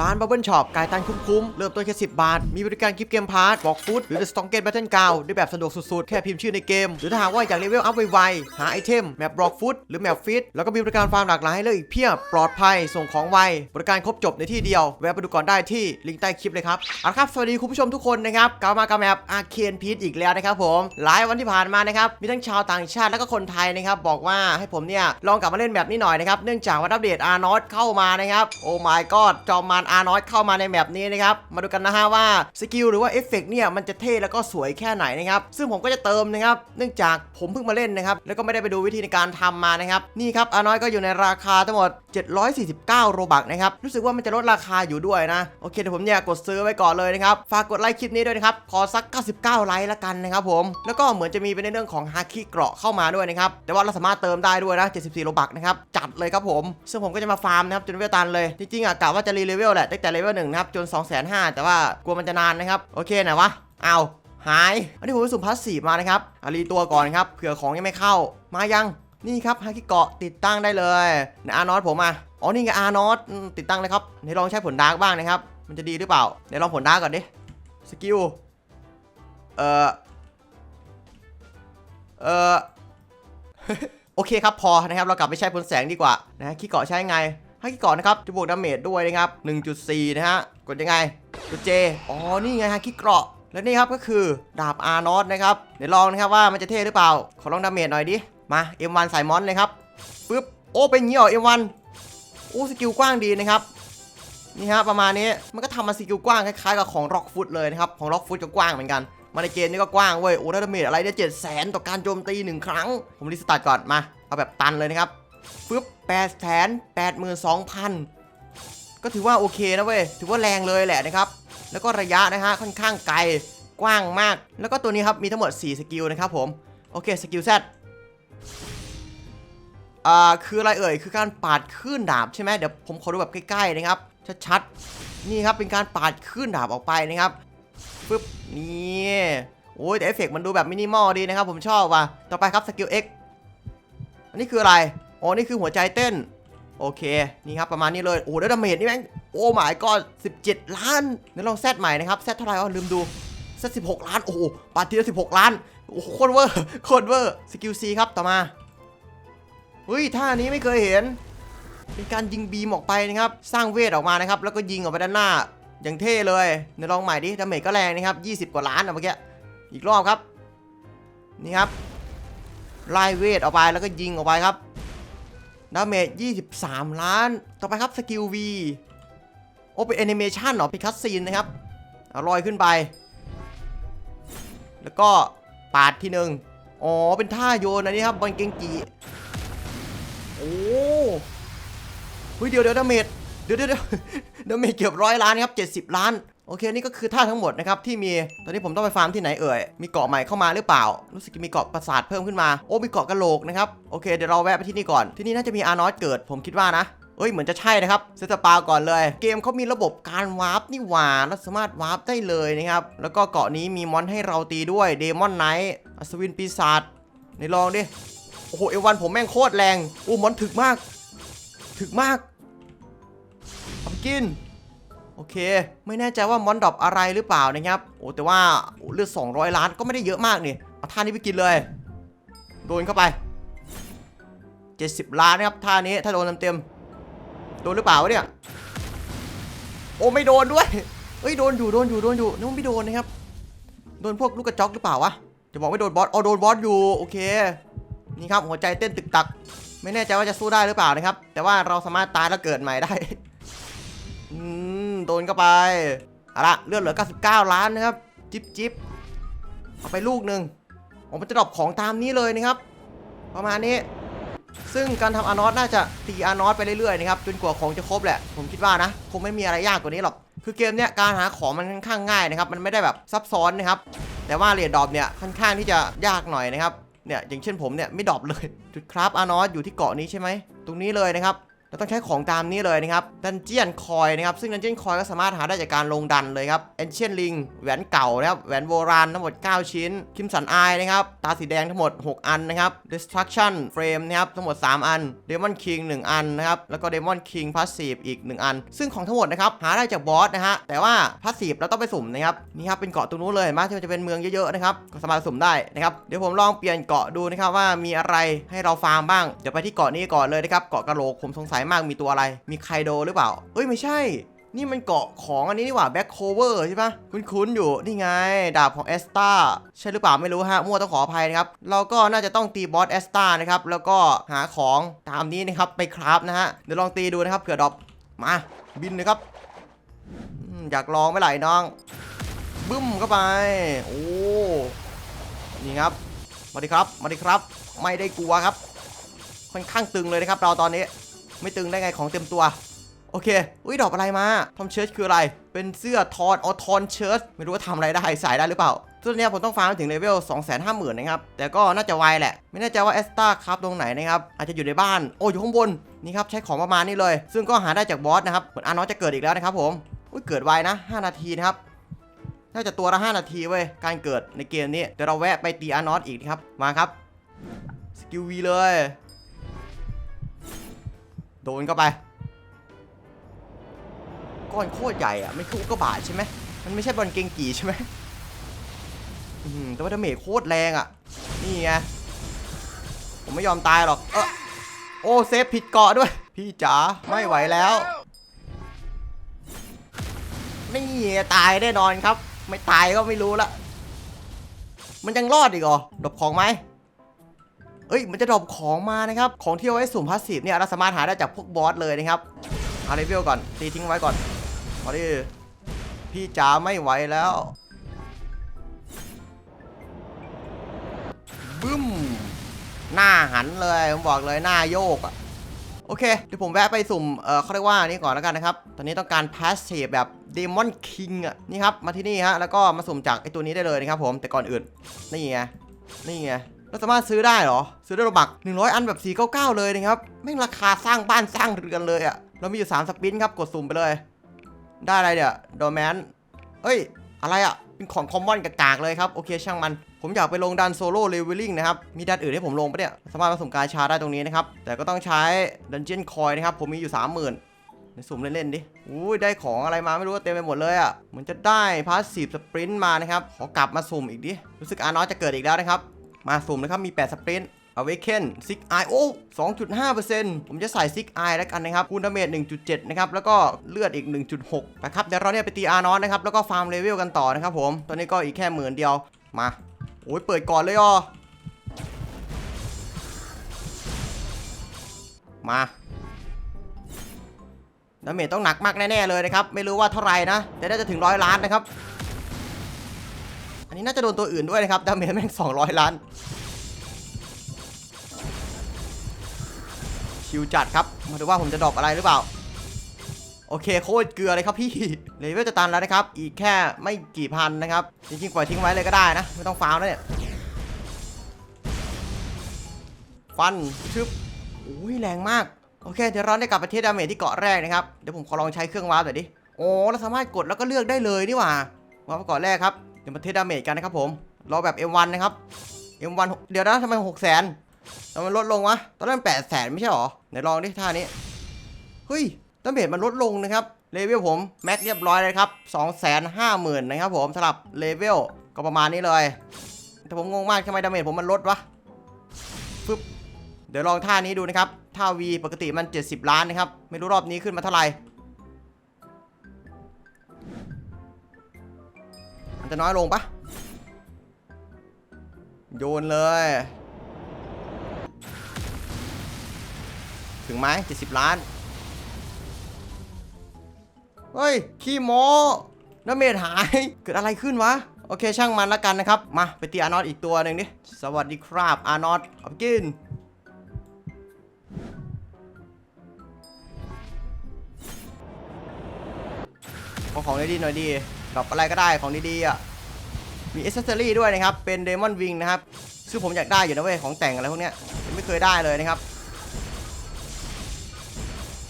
ร้านบับเบิลช็อปกายตันคุ้มๆ เริ่มต้นแค่ 10 บาท มีบริการกิฟต์เกมพาร์ทบอกฟุตหรือ The Strongest Battle Ground ได้แบบสะดวกสุดๆ แค่พิมพ์ชื่อในเกม หรือถ้าหากว่าอยากเลเวลอัพไวๆ หาไอเทม แมปบล็อกฟุตหรือแมปฟิต แล้วก็มีบริการฟาร์มหลากหลายให้เลือกอีกเพียบ ปลอดภัย ส่งของไว บริการครบจบในที่เดียว แวะไปดูก่อนได้ที่ลิงก์ใต้คลิปเลยครับเอาละครับ สวัสดีคุณผู้ชมทุกคนนะครับกลับมากับแมปอาเคนพีทอีกแล้วนะครับผม หลายวันที่ผ่านมานะครับ มีทั้งชาวต่างชาติและก็คนไทยนะครับบอกว่าให้ผมเนี่ยลองกลับมาเล่นแบบนี้หน่อยนะครับ เนื่องจากว่าอัปเดตอาร์นอตเข้ามานะครับโอ้ my god จอมมารอาร์นอตเข้ามาในแมปนี้นะครับ มาดูกันนะฮะว่าสกิลหรือว่าเอฟเฟกต์เนี่ยมันจะเท่แล้วก็สวยแค่ไหนนะครับ ซึ่งผมก็จะเติมนะครับ เนื่องจากผมเพิ่งมาเล่นนะครับ แล้วก็ไม่ได้ไปดูวิธีในการทำมานะครับ นี่ครับอาร์นอตก็อยู่ในราคาทั้งหมด 749 โรบักนะครับ รู้สึกว่ามันจะลดราคาอยู่ด้วยนะ โอเคเดี๋ยวผมเนี่ยกดซื้อไว้ก่อนเลยนะครับ ฝากกดไลค์คลิปนี้ด้วยนะครับ ขอสัก 99 ไลค์ละกันนะครับผม แล้วก็เหมือนจะมีเป็นในเรื่องของฮาคิเกราะเข้ามาด้วยนะครับ แต่ว่าเราสามารถเติมได้ด้วยนะ 74 โรบักนะครับ จัดเลยครับผม ซึ่งผมก็จะมาฟาร์มนะครับจนเวลตันเลย จริงๆอะกะว่าจะรีเลเวลแหละตั้งแต่เลเวลหนึ่งนะครับจน 2 5 0 0 0แต่ว่ากลัวมันจะนานนะครับ โอเคไหนวะเอาหาย อันนี้ผมไปสุ่มพาสซีมานะครับอารีตัวก่อนครับเผื่อของยังไม่เข้ามายังนี่ครับฮาคิเกาะติดตั้งได้เลยในอาร์นอตผมอะอ๋อนี่ไงอาร์นอตติดตั้งเลยครับเดี๋ยวลองใช้ผลดาร์กบ้างนะครับ มันจะดีหรือเปล่าเดี๋ยวลองผลดาร์กก่อนดิสกิลเอ่อเอ่อโอเคครับพอนะครับ เรากลับไปใช้ผลแสงดีกว่านะฮะขี้เกาะใช้ไง ให้ขี้กาะนนะครับจะบวกดาเมจด้วยนะครับ 1.4 นะฮะ กดยังไง กดเจ อ๋อ นี่ไงฮะขี้เกราะ และนี่ครับก็คือดาบอาร์นอตนะครับ เดี๋ยวลองนะครับว่ามันจะเท่หรือเปล่า ขอลองดาเมจหน่อยดิ มา M1 ใส่มอนเลยครับ ปึ๊บ โอ้ เป็นย่างงี้เหรอ M1 โอ้ สกิลกว้างดีนะครับ นี่ฮะประมาณนี้ มันก็ทำมาสกิลกว้างคล้ายๆกับของร็อกฟุตเลยนะครับ ของร็อกฟุตก็กว้างเหมือนกันมาในเกมนี้ก็กว้างเว้ย โอ้ดาเมจอะไรเนี่ยเจ็ดแสนต่อการโจมตีหนึ่งครั้ง ผมรีสตาร์ทก่อนมา เอาแบบตันเลยนะครับ ปึ๊บแปดแสนแปดหมื่นสองพันก็ถือว่าโอเคนะเว้ย ถือว่าแรงเลยแหละนะครับ แล้วก็ระยะนะฮะค่อนข้างไกลกว้างมาก แล้วก็ตัวนี้ครับมีทั้งหมด 4 สกิลนะครับผม โอเคสกิลแซอ่าคืออะไรเอ่ย คือการปาดขึ้นดาบใช่ไหมเดี๋ยวผมขอดูแบบใกล้ๆนะครับ ชัดๆ นี่ครับเป็นการปาดขึ้นดาบออกไปนะครับปึ๊บนี่โอ้ยแต่เอฟเฟกมันดูแบบมินิมอลดีนะครับ ผมชอบว่ะ ต่อไปครับสกิล X อันนี้คืออะไร อ๋อนี่คือหัวใจเต้น โอเค นี่ครับประมาณนี้เลย โอ้แล้วดาเมจนี่แม่ง โอ้หมายก็17ล้านเดี๋ยวลองแซดใหม่นะครับ แซดเท่าไหร่อ๋อลืมดูแซด16ล้าน โอ้โหปาทีละ16ล้าน โอ้โคตรเวอร์ โคตรเวอร์ สกิล C ครับ ต่อมาเฮ้ยท่านี้ไม่เคยเห็น เป็นการยิงบีมออกไปนะครับ สร้างเวทออกมานะครับ แล้วก็ยิงออกไปด้านหน้า อย่างเท่เลยเดี๋ยวลองใหม่ดิ ดาเมจก็แรงนะครับ20กว่าล้านนะเมื่อกี้ อีกรอบครับ นี่ครับไล่เวทออกไปแล้วก็ยิงออกไปครับ ดาเมจ 23 ล้าน ต่อไปครับสกิล V โอเป็นแอนิเมชันเหรอเป็นคัสซีนนะครับอาลอยขึ้นไป แล้วก็ปาดทีหนึ่งอ๋อ เป็นท่าโยนอันนี้ครับบอลเกงกีโอ้เฮ้ยเดี๋ยวเดี๋ยวดาเมจเดี๋ยวเดี๋ยวเดี๋ยวดาเมจเกือบร้อยล้านครับ 70 ล้าน โอเคนี่ก็คือท่าทั้งหมดนะครับที่มี ตอนนี้ผมต้องไปฟาร์มที่ไหนเอ่ย มีเกาะใหม่เข้ามาหรือเปล่า รู้สึกมีเกาะปราสาทเพิ่มขึ้นมา โอ้ มีเกาะกะโหลกนะครับ โอเคเดี๋ยวเราแวะไปที่นี่ก่อน ที่นี่น่าจะมีอาร์นอสเกิด ผมคิดว่านะเอ้ยเหมือนจะใช่นะครับเซตปาก่อนเลย เกมเขามีระบบการวาร์ปนี่หว่าเราสามารถวาร์ปได้เลยนะครับ แล้วก็เกาะนี้มีมอนให้เราตีด้วยเดมอนไนท์อัศวินปีศาจไหนลองดิ โอ้โหเอวันผมแม่งโคตรแรงโอ้มอนถึกมาก ถึกมากเอาไปกิน โอเค ไม่แน่ใจว่ามอนดอปอะไรหรือเปล่านะครับ โอ้แต่ว่าเลือด200 ล้านก็ไม่ได้เยอะมากนี่เอาท่านี้ไปกินเลย โดนเข้าไป 70 ล้านนะครับท่านี้ถ้าโดนเต็มๆโดนหรือเปล่าวะเนี่ย โอ้ไม่โดนด้วยเอ้ยโดนอยู่โดนอยู่โดนอยู่นึกว่าไม่โดนนะครับ โดนพวกลูกกระจอกหรือเปล่าวะจะบอกไม่โดนบอสอ๋อโดนบอสอยู่โอเค นี่ครับหัวใจเต้นตึกตัก ไม่แน่ใจว่าจะสู้ได้หรือเปล่านะครับ แต่ว่าเราสามารถตายแล้วเกิดใหม่ได้ โดนเข้าไปเอาละเลือดเหลือ 99 ล้านนะครับจิบจิบเอาไปลูกหนึ่งผมจะดรอปของตามนี้เลยนะครับ ประมาณนี้ ซึ่งการทำอานอสน่าจะตีอานอสไปเรื่อยๆนะครับจนกว่าของจะครบแหละ ผมคิดว่านะ คงไม่มีอะไรยากกว่านี้หรอก คือเกมเนี้ยการหาของมันค่อนข้างง่ายนะครับ มันไม่ได้แบบซับซ้อนนะครับ แต่ว่าเหรียดดรอปเนี่ยค่อนข้างที่จะยากหน่อยนะครับ เนี่ยอย่างเช่นผมเนี่ยไม่ดรอปเลย จุดคราฟอานอสอยู่ที่เกาะนี้ใช่ไหม ตรงนี้เลยนะครับ เราต้องใช้ของตามนี้เลยนะครับดันเจียนคอยนะครับซึ่งดันเจียนคอยก็สามารถหาได้จากการลงดันเลยครับเอนเชียนลิงแหวนเก่านะครับแหวนโบราณทั้งหมด 9 ชิ้น คิมสันอายนะครับตาสีแดงทั้งหมด 6 อันนะครับ destruction frame นะครับทั้งหมด 3 อัน demon king 1 อันนะครับแล้วก็ demon king passive อีก 1 อัน ซึ่งของทั้งหมดนะครับหาได้จากบอสนะฮะแต่ว่า passive เราต้องไปสุ่มนะครับนี่ครับเป็นเกาะตรงนู้นเลยเห็นไหมที่มันจะเป็นเมืองเยอะๆนะครับก็สามารถสุ่มได้นะครับเดี๋ยวผมลองเปลี่ยนเกาะดูนะครับว่ามีอะไรให้เราฟาร์มบ้างเดี๋ยวไปที่เกาะนี้ก่อนเลยนะครับเกาะกะโหลกผมสงสัยมากมีตัวอะไร มีไคโดหรือเปล่า เอ้ยไม่ใช่ นี่มันเกาะของอันนี้นี่หว่าแบ็คโคเวอร์ใช่ปะคุ้นๆอยู่ นี่ไง ดาบของเอสตาใช่หรือเปล่าไม่รู้ฮะ มั่วต้องขออภัยนะครับ เราก็น่าจะต้องตีบอสเอสตานะครับ แล้วก็หาของตามนี้นะครับ ไปคราฟนะฮะ เดี๋ยวลองตีดูนะครับเผื่อดรอปมา บินเลยครับ อยากลองไหม่ไหลน้อง บึ้มเข้าไป โอ้ นี่ครับ มาดิครับ มาดิครับ ไม่ได้กลัวครับ ค่อนข้างตึงเลยนะครับเราตอนนี้ ไม่ตึงได้ไงของเต็มตัว โอเค อุ้ยดอกอะไรมาทอมเชิร์ชคืออะไร เป็นเสื้อทอนออทอนเชิร์ชไม่รู้ว่าทำอะไรได้ใส่ได้หรือเปล่าตัวเนี้ยผมต้องฟาร์มถึงเลเวล250,000นะครับ แต่ก็น่าจะไวแหละ ไม่แน่ใจว่าเอสตาครับตรงไหนนะครับ อาจจะอยู่ในบ้าน โอ้อยู่ข้างบน นี่ครับใช้ของประมาณนี้เลย ซึ่งก็หาได้จากบอสนะครับ เหมือนอาร์นอตจะเกิดอีกแล้วนะครับผมอุ้ยเกิดไวนะ 5 นาทีนะครับ น่าจะตัวละ 5 นาทีเว้ย การเกิดในเกมนี้ เดี๋ยวเราแวะไปตีอาร์นอตอีกนะครับ มาครับ สกิลวีเลย โดนเข้าไป ก้อนโคตรใหญ่อะไม่คืออุกกาบาตใช่ไหมมันไม่ใช่บอลเกงกี่ใช่ไหมอืมแต่ว่าดาเมจโคตรแรงอะ นี่ไง ผมไม่ยอมตายหรอก เออโอ้เซฟผิดเกาะด้วย พี่จ๋าไม่ไหวแล้วนี่ตายแน่นอนครับ ไม่ตายก็ไม่รู้ละ มันยังรอดอีกเหรอดรอปของไหม อ้ยมันจะดรอปของมานะครับของที่เอาไว้สุ่มพาสซีฟเนี่ยเราสามารถหาได้จากพวกบอสเลยนะครับเอาเลเวลก่อนตีทิ้งไว้ก่อนเอดิพี่จ๋าไม่ไหวแล้วบึ้มหน้าหันเลยผมบอกเลยหน้าโยกอะโอเคเดี๋ยวผมแวะไปสุ่มเออเขาเรียกว่านี่ก่อนแล้วกันนะครับ ตอนนี้ต้องการพาสซีฟแบบ Demon King อะนี่ครับ มาที่นี่ฮะ แล้วก็มาสุ่มจากไอตัวนี้ได้เลยนะครับผมแต่ก่อนอื่น นี่ไง นี่ไง เราสามารถซื้อได้เหรอ ซื้อได้โลบัก100 อันแบบ 499 เลยนะครับแม่งราคาสร้างบ้านสร้างเรือนเลยอะเรามีอยู่ 3 สปินครับ กดสุ่มไปเลย ได้อะไรเนี่ยโดแมนเอ้ย อะไรอะเป็นของคอมมอนกากๆเลยครับ โอเคช่างมัน ผมอยากไปลงดันโซโล่เลเวลลิ่งนะครับ มีดันอื่นให้ผมลงปะเนี่ย สามารถผสมกาชาได้ตรงนี้นะครับ แต่ก็ต้องใช้ดันเจียนคอยนะครับ ผมมีอยู่ 30,000ในสุ่มเล่นๆดิอุ้ยได้ของอะไรมาไม่รู้เต็มไปหมดเลยอะ่ะเหมือนจะได้พาสซีฟสปรินต์มานะครับ ขอกลับมาสุ่มอีกดิ รู้สึกอาร์นอจะเกิดอีกแล้วนะครับ มาสุ่มนะครับ มี 8 สเปรินต์ Awaken Sick Eye โอ้2.5%ผมจะใส่ Sick Eye แล้วกันนะครับคูณดาเมจ1.7นะครับ แล้วก็เลือดอีก1.6นะครับเดี๋ยวเราเนี่ยไปตีอาร์นอตนะครับ แล้วก็ฟาร์มเลเวลกันต่อนะครับผม ตอนนี้ก็อีกแค่หมื่นเดียว มา โอ้ย เปิดก่อนเลยอ่อมาดาเมจต้องหนักมากแน่ ๆ เลยนะครับ ไม่รู้ว่าเท่าไหร่นะ แต่น่าจะถึงร้อยล้านนะครับ นนี้น่าจะโดนตัวอื่นด้วยนะครับ ดาเมจแม่ง 200 ล้าน ชิวจัดครับ มาดูว่าผมจะดรอปอะไรหรือเปล่า โอเคโคตรเกลือเลยครับพี่ เลเวลจะตันแล้วนะครับ อีกแค่ไม่กี่พันนะครับ จริงๆปล่อยทิ้งไว้เลยก็ได้นะ ไม่ต้องฟาร์มแล้วเนี่ย ฟัน ชึบอุ้ยแรงมาก โอเค เดี๋ยวเราได้กลับไปที่ดาเมจที่เกาะแรกนะครับ เดี๋ยวผมขอลองใช้เครื่องวาร์ปหน่อยดิ โอ้เราสามารถกดแล้วก็เลือกได้เลยนี่หว่า วาร์ปเกาะแรกครับ เดี๋ยวมาเทสดาเมจกันนะครับผมรอแบบ M1 นะครับ M1 เดี๋ยวนะทำไม6แสนทำไมลดลงวะตอนแรกแปดแสนไม่ใช่หรอไหนลองดิท่านี้เฮ้ยดาเมจมันลดลงนะครับเลเวลผมแม็กเรียบร้อยเลยครับ250,000นะครับผมสำหรับเลเวลก็ประมาณนี้เลย แต่ผมงงมากทำไมดาเมจผมมันลดวะปึ๊บเดี๋ยวลองท่านี้ดูนะครับท่า V ปกติมัน 70 ล้านนะครับไม่รู้รอบนี้ขึ้นมาเท่าไหร่ จะน้อยลงปะโยนเลย ถึงไหม70ล้าน เฮ้ย ขี้โมน้าเมจหาย เกิดอะไรขึ้นวะ โอเคช่างมันละกันนะครับ มาไปตีอาร์นอตอีกตัวหนึ่งดิ สวัสดีครับอาร์นอตขอบกินขอของได้ดีหน่อยดี ดรอปอะไรก็ได้ของดีๆอะมีอเซสซอรี่ด้วยนะครับ เป็นเดมอนวิงนะครับ ซึ่งผมอยากได้อยู่นะเว้ย ของแต่งอะไรพวกเนี้ยังไม่เคยได้เลยนะครับ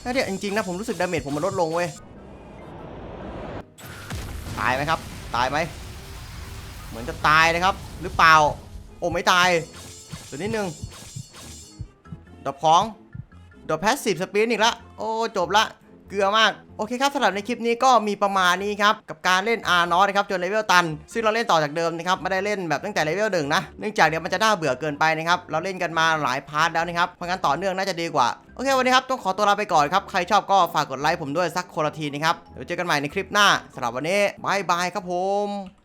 ถ้าเนี่ยจริงๆนะผมรู้สึกดาเมจผมมันลดลงเว้ย ตายไหมครับ ตายไหม เหมือนจะตายนะครับ หรือเปล่า โอ้ไม่ตายเดี๋ยวนิดนึงดรอกของดรอกแพสซีฟสปีนอีกละ โอ้จบละ ลือมาก โอเคครับสำหรับในคลิปนี้ก็มีประมาณนี้ครับ กับการเล่นอาร์นอสนะครับจนเลเวลตัน ซึ่งเราเล่นต่อจากเดิมนะครับไม่ได้เล่นแบบตั้งแต่เลเวลหนึ่งนะ เนื่องจากเดี๋ยวมันจะน่าเบื่อเกินไปนะครับ เราเล่นกันมาหลายพาร์ทแล้วนะครับ เพราะงั้นต่อเนื่องน่าจะดีกว่า โอเควันนี้ครับต้องขอตัวลาไปก่อนครับ ใครชอบก็ฝากกดไลค์ผมด้วยสักคนละทีนะครับ เดี๋ยวเจอกันใหม่ในคลิปหน้าสำหรับวันนี้บายบายครับผม